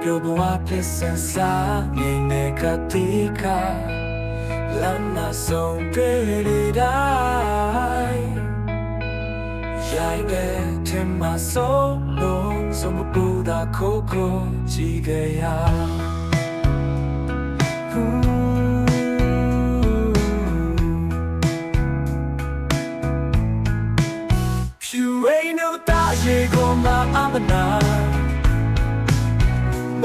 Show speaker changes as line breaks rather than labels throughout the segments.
ပြောဘဝပစ္စံစာနေနေကတိကလမ်းမဆုံးတွေ့ရတိုင်းရိုင်း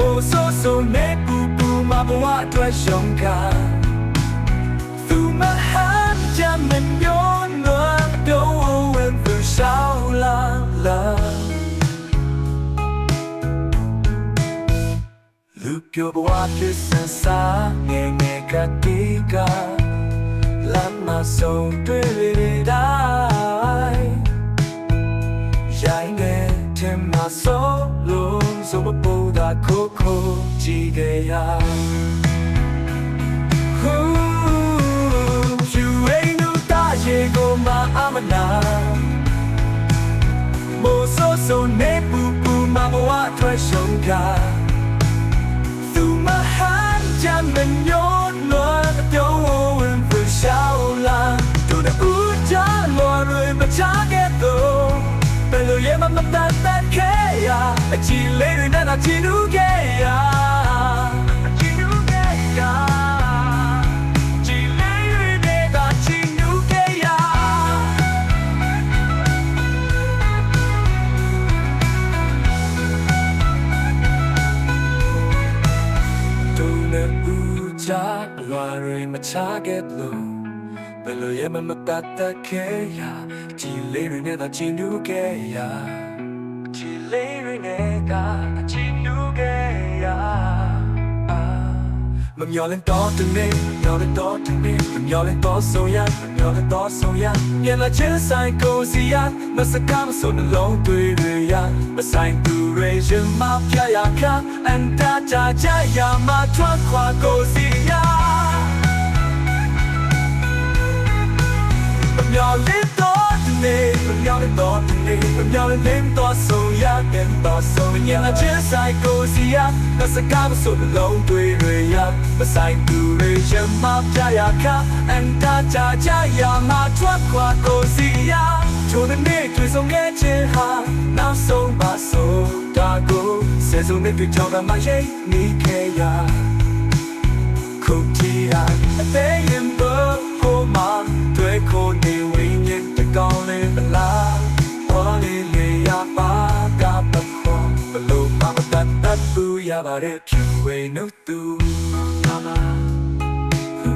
အမနာမိုးဆိုးဆိုးနေပူပူမဘဝအတွက်ရှုံးကသူမဟန်ကြမမျိုးနွမ်းတော့ဝင်သူရှောင်းလာလာလူပြောဘဝဖြစ်စံစားငယ်ငယ်ကတိကလမ်းမဆုံးတွေ့ရတိုင်းရိုင်းတဲ့ထင်မဆိုးလို့ ဆိုမပူတာခိုးခိုးကြည့်ကြရ You ain't no တာရေကိုမအမနာမိုးဆိုးဆိုးနေပူပူမဘဝထွက်ရှုံးကသူမဟန်ကြမညောလို့ပြောဝင်ဖရှောင်းလာတို့တဲ့ဦးကြလော်ရမချခဲ့တော့ဘယ်လို ရမမတတ်တတ်ခဲ့ရအချီလေးတွေနဲ့တော့ချီနူးခဲ့ရအချီနူးခဲ့ရချီလေးတွေနဲ့ကချီနူးခဲ့ရတူနဲ့ဦးကြလွာတွေမချခဲ့လို့ဘယ်လိုရမမတတ်တတ်ခဲ့ရချီလေးတွေနဲ့ကချီနူးခဲ့ရချီလေးတွေ နဲ့ကချီနူးခဲ့ရမမျော်လင့်တော့တဲ့နေ့မျော်လင့်တော့တဲ့နေ့မမျော်လင့်တော့ဆုံးရမမျော်လင့်တော့ဆုံးရပြန်လာချင်းဆိုင်ကိုစီရမစကားမဆိုနှလုံးသွေးတွေရမဆိုင်သူတွေရင်မပြရခအန်တာကြကြရမထွက်ခွာကိုစီရ တဲ့နေ့မမျော်လင့်တော့ဆုံးရပြန်တော့ဆုံးရလာချင်းဆိုင်ကိုစီရမစကားမဆိုနှလုံးသွေးတွေရမဆိုင်သူတွေရင်မပြရခအန်တာကြကြရမထွက်ခွာကိုစီရချိုးတဲ့နေ့တွေ့ဆုံခဲ့ခြင်းဟာနော ပါတယ်ဖြူဝဲနုတူနာမဖြူ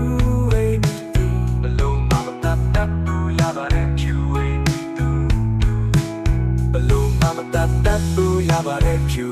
ဝဲနုတူဘလို့မမတတ်တတ်ဘူးရပါတယ်ဖြူဝဲနုတူဘလို့မမတတ်တတ်ဘူးရပါတယ်ဖြူ